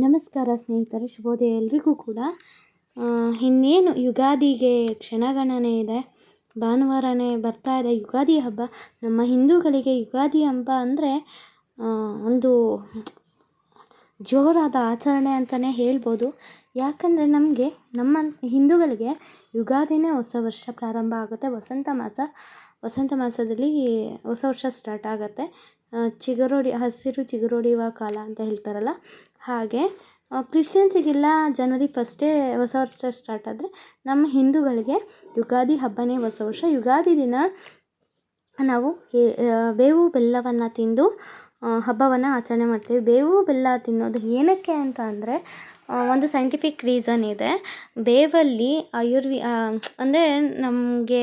ನಮಸ್ಕಾರ ಸ್ನೇಹಿತರೆ, ಶುಭೋದಯ ಎಲ್ರಿಗೂ ಕೂಡ. ಇನ್ನೇನು ಯುಗಾದಿಗೆ ಕ್ಷಣಗಣನೆ ಇದೆ, ಭಾನುವಾರನೇ ಬರ್ತಾ ಇದೆ ಯುಗಾದಿ ಹಬ್ಬ. ನಮ್ಮ ಹಿಂದೂಗಳಿಗೆ ಯುಗಾದಿ ಹಬ್ಬ ಅಂದರೆ ಒಂದು ಜೋರಾದ ಆಚರಣೆ ಅಂತಲೇ ಹೇಳ್ಬೋದು. ಯಾಕಂದರೆ ನಮಗೆ, ನಮ್ಮ ಹಿಂದೂಗಳಿಗೆ ಯುಗಾದಿನೇ ಹೊಸ ವರ್ಷ ಪ್ರಾರಂಭ ಆಗುತ್ತೆ. ವಸಂತ ಮಾಸ, ವಸಂತ ಮಾಸದಲ್ಲಿ ಹೊಸ ವರ್ಷ ಸ್ಟಾರ್ಟ್ ಆಗುತ್ತೆ. ಚಿಗುರೊಡಿ, ಹಸಿರು ಚಿಗುರೊಡೆಯುವ ಕಾಲ ಅಂತ ಹೇಳ್ತಾರಲ್ಲ ಹಾಗೆ ಕ್ರಿಶ್ಚಿಯನ್ಸಿಗೆಲ್ಲ ಜನವರಿ ಫಸ್ಟೇ ಹೊಸ ವರ್ಷ ಸ್ಟಾರ್ಟ್ ಆದರೆ ನಮ್ಮ ಹಿಂದೂಗಳಿಗೆ ಯುಗಾದಿ ಹಬ್ಬನೇ ಹೊಸ ವರ್ಷ. ಯುಗಾದಿ ದಿನ ನಾವು ಬೇವು ಬೆಲ್ಲವನ್ನು ತಿಂದು ಹಬ್ಬವನ್ನು ಆಚರಣೆ ಮಾಡ್ತೀವಿ. ಬೇವು ಬೆಲ್ಲ ತಿನ್ನೋದು ಏನಕ್ಕೆ ಅಂತ ಅಂದರೆ ಒಂದು ಸೈಂಟಿಫಿಕ್ ರೀಸನ್ ಇದೆ. ಬೇವಲ್ಲಿ ಆಯುರ್ವಿ ಅಂದರೆ ನಮಗೆ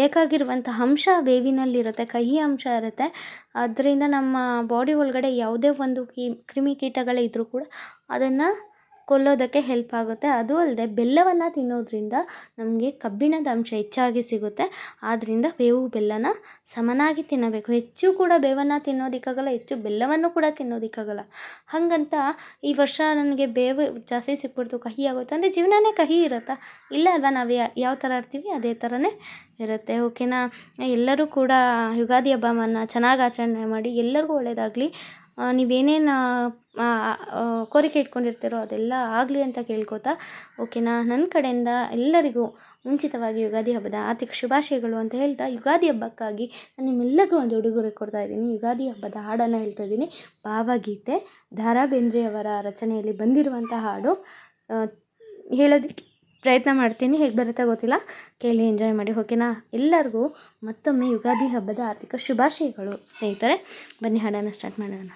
ಬೇಕಾಗಿರುವಂಥ ಅಂಶ ಬೇವಿನಲ್ಲಿರುತ್ತೆ, ಕಹಿ ಅಂಶ ಇರುತ್ತೆ. ಅದರಿಂದ ನಮ್ಮ ಬಾಡಿ ಒಳಗಡೆ ಯಾವುದೇ ಒಂದು ಕಿ ಕ್ರಿಮಿಕೀಟಗಳಿದ್ರೂ ಕೂಡ ಅದನ್ನು ಕೊಲ್ಲೋದಕ್ಕೆ ಹೆಲ್ಪ್ ಆಗುತ್ತೆ. ಅದು ಅಲ್ಲದೆ ಬೆಲ್ಲವನ್ನು ತಿನ್ನೋದ್ರಿಂದ ನಮಗೆ ಕಬ್ಬಿಣದ ಅಂಶ ಹೆಚ್ಚಾಗಿ ಸಿಗುತ್ತೆ. ಆದ್ದರಿಂದ ಬೇವು ಬೆಲ್ಲನ ಸಮನಾಗಿ ತಿನ್ನಬೇಕು. ಹೆಚ್ಚು ಕೂಡ ಬೇವನ್ನು ತಿನ್ನೋದಕ್ಕಾಗಲ್ಲ ಹೆಚ್ಚು ಬೆಲ್ಲವನ್ನು ಕೂಡ ತಿನ್ನೋದಕ್ಕಾಗಲ್ಲ ಹಾಗಂತ ಈ ವರ್ಷ ನನಗೆ ಬೇವು ಜಾಸ್ತಿ ಸಿಕ್ಬಿಡ್ತು, ಕಹಿ ಆಗುತ್ತೆ ಅಂದರೆ ಜೀವನನೇ ಕಹಿ ಇರುತ್ತಾ? ಇಲ್ಲ ಅಲ್ವಾ? ನಾವು ಯಾವ ಥರ ಇರ್ತೀವಿ ಅದೇ ಥರನೇ ಇರುತ್ತೆ. ಓಕೆನಾ ಎಲ್ಲರೂ ಕೂಡ ಯುಗಾದಿ ಹಬ್ಬವನ್ನು ಚೆನ್ನಾಗಿ ಆಚರಣೆ ಮಾಡಿ, ಎಲ್ಲರಿಗೂ ಒಳ್ಳೆಯದಾಗಲಿ ನೀವೇನೇನು ಕೋರಿಕೆ ಇಟ್ಕೊಂಡಿರ್ತೀರೋ ಅದೆಲ್ಲ ಆಗಲಿ ಅಂತ ಕೇಳ್ಕೊತಾ, ಓಕೆನಾ? ನನ್ನ ಕಡೆಯಿಂದ ಎಲ್ಲರಿಗೂ ಮುಂಚಿತವಾಗಿ ಯುಗಾದಿ ಹಬ್ಬದ ಆರ್ಥಿಕ ಶುಭಾಶಯಗಳು ಅಂತ ಹೇಳ್ತಾ, ಯುಗಾದಿ ಹಬ್ಬಕ್ಕಾಗಿ ನಾನು ನಿಮ್ಮೆಲ್ಲರಿಗೂ ಒಂದು ಉಡುಗೊರೆ ಕೊಡ್ತಾ ಇದ್ದೀನಿ. ಯುಗಾದಿ ಹಬ್ಬದ ಹಾಡನ್ನು ಹೇಳ್ತಾ ಇದ್ದೀನಿ. ಭಾವಗೀತೆ ದ ರಾ ಬೇಂದ್ರೆಯವರ ರಚನೆಯಲ್ಲಿ ಬಂದಿರುವಂಥ ಹಾಡು. ಹೇಳೋದಕ್ಕೆ ಪ್ರಯತ್ನ ಮಾಡ್ತೀನಿ. ಹೇಗೆ ಬರುತ್ತೆ ಗೊತ್ತಿಲ್ಲ. ಕೇಳಿ, ಎಂಜಾಯ್ ಮಾಡಿ, ಓಕೆನಾ? ಎಲ್ಲರಿಗೂ ಮತ್ತೊಮ್ಮೆ ಯುಗಾದಿ ಹಬ್ಬದ ಆರ್ಥಿಕ ಶುಭಾಶಯಗಳು. ಸ್ನೇಹಿತರೆ, ಬನ್ನಿ ಹಾಡನ್ನು ಸ್ಟಾರ್ಟ್ ಮಾಡೋಣ.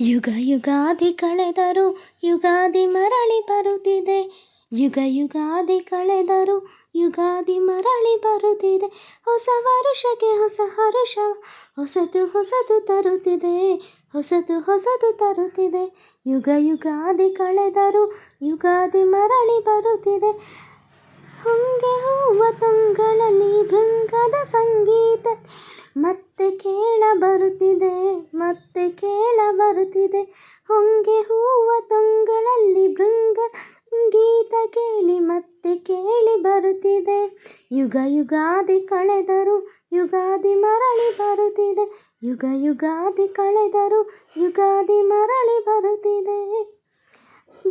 ಯುಗ ಯುಗಾದಿ ಕಳೆದರು ಯುಗಾದಿ ಮರಳಿ ಬರುತ್ತಿದೆ. ಯುಗ ಯುಗಾದಿ ಕಳೆದರು ಯುಗಾದಿ ಮರಳಿ ಬರುತ್ತಿದೆ. ಹೊಸ ವರುಷಕ್ಕೆ ಹೊಸ ಹರುಷ, ಹೊಸತು ಹೊಸತು ತರುತ್ತಿದೆ. ಹೊಸತು ಹೊಸತು ತರುತ್ತಿದೆ. ಯುಗ ಯುಗಾದಿ ಕಳೆದರು ಯುಗಾದಿ ಮರಳಿ ಬರುತ್ತಿದೆ. ಹೊಂಗೆ ಹೂವ ತುಂಗಳಲ್ಲಿ ಭೃಂಗದ ಸಂಗೀತ. ಮತ್ತೆ ಕೇಳ ಬರುತ್ತಿದೆ, ಮತ್ತೆ ಕೇಳ ಬರುತ್ತಿದೆ. ಹೊಂಗೆ ಹೂವ ತೊಂಗಳಲ್ಲಿ ಭೃಂಗ ಗೀತ ಕೇಳಿ, ಮತ್ತೆ ಕೇಳಿ ಬರುತ್ತಿದೆ. ಯುಗ ಯುಗಾದಿ ಕಳೆದರು ಯುಗಾದಿ ಮರಳಿ ಬರುತ್ತಿದೆ. ಯುಗ ಯುಗಾದಿ ಕಳೆದರು ಯುಗಾದಿ ಮರಳಿ ಬರುತ್ತಿದೆ.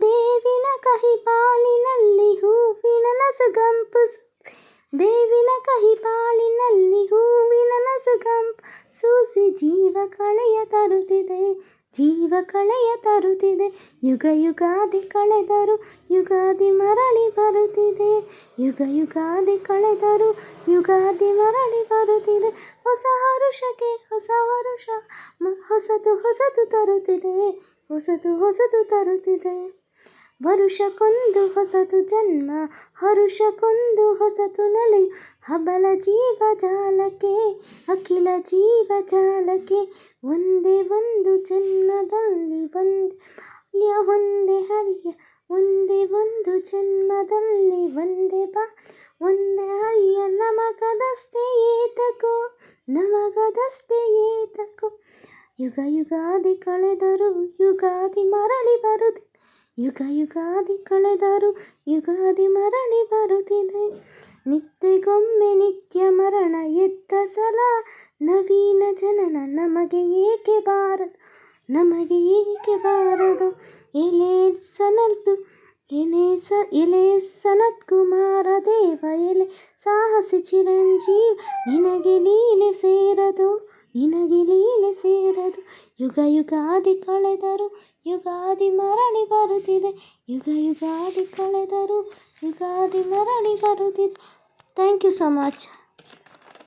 ಬೇವಿನ ಕಹಿ ಪಾಲಿನಲ್ಲಿ ಹೂವಿನ ನಸುಗಂಪು ಬೇವಿನ ಕಹಿ ಪಾಲಿನಲ್ಲಿ ಹೂವಿನ ನಸುಗಂಪು ಸೂಸಿ ಜೀವ ಕಳೆಯ ತರುತ್ತಿದೆ, ಜೀವ ಕಳೆಯ ತರುತ್ತಿದೆ. ಯುಗ ಯುಗಾದಿ ಕಳೆದರು ಯುಗಾದಿ ಮರಳಿ ಬರುತ್ತಿದೆ. ಯುಗ ಯುಗಾದಿ ಕಳೆದರು ಯುಗಾದಿ ಮರಳಿ ಬರುತ್ತಿದೆ. ಹೊಸ ಹರುಷಕ್ಕೆ ಹೊಸ ವರುಷ ಹೊಸದು ಹೊಸತು ತರುತ್ತಿದೆ ಹೊಸದು ಹೊಸತು ತರುತ್ತಿದೆ. ವರುಷಕ್ಕೊಂದು ಹೊಸತು ಜನ್ಮ ಹರುಷಕ್ಕೊಂದು ಹೊಸತು ನಲಿ. ಹಬಲ ಜೀವ ಜಾಲಕ್ಕೆ, ಅಖಿಲ ಜೀವ ಜಾಲಕ್ಕೆ, ಒಂದೇ ಒಂದು ಜನ್ಮದಲ್ಲಿ ಒಂದೇ ಒಂದೇ ಹರಿಯ, ಒಂದೇ ಒಂದು ಜನ್ಮದಲ್ಲಿ ಒಂದೇ ಬಾ. ಒಂದೇ ಹರಿಯ, ನಮಗದಷ್ಟೇ ಏತಕೋ ನಮಗದಷ್ಟೇ ಏತಕೋ. ಯುಗ ಯುಗಾದಿ ಕಳೆದರು, ಯುಗಾದಿ ಮರಳಿ ಬರುದು. ಯುಗ ಯುಗಾದಿ ಕಳೆದರು ಯುಗಾದಿ ಮರಳಿ ಬರುತ್ತಿದೆ. ನಿತ್ಯಗೊಮ್ಮೆ ನಿತ್ಯ ಮರಣ ಎದ್ದ ಸಲ ನವೀನ ಜನನ ನಮಗೆ ಏಕೆ ಬಾರದು? ನಮಗೆ ಏಕೆ ಬಾರದು? ಎಲೆ ಸನಲ್ತು ಎಲೆ ಸ, ಎಲೆ ಸನತ್ ಕುಮಾರ ದೇವ, ಎಲೆ ಸಾಹಸಿ ಚಿರಂಜೀವಿ, ನಿನಗೆ ಲೀಲೆ ಸೇರದು, ನಿನಗೆ ಲೀಲೆ ಸೇರದು. ಯುಗ ಯುಗಾದಿ ಕಳೆದರು ಯುಗಾದಿ ಮರಳಿ ಬರುತ್ತಿದೆ. ಯುಗ ಯುಗಾದಿ ಕಳೆದರು ಯುಗಾದಿ ಮರಳಿ ಬರುತ್ತಿದೆ. Thank you so much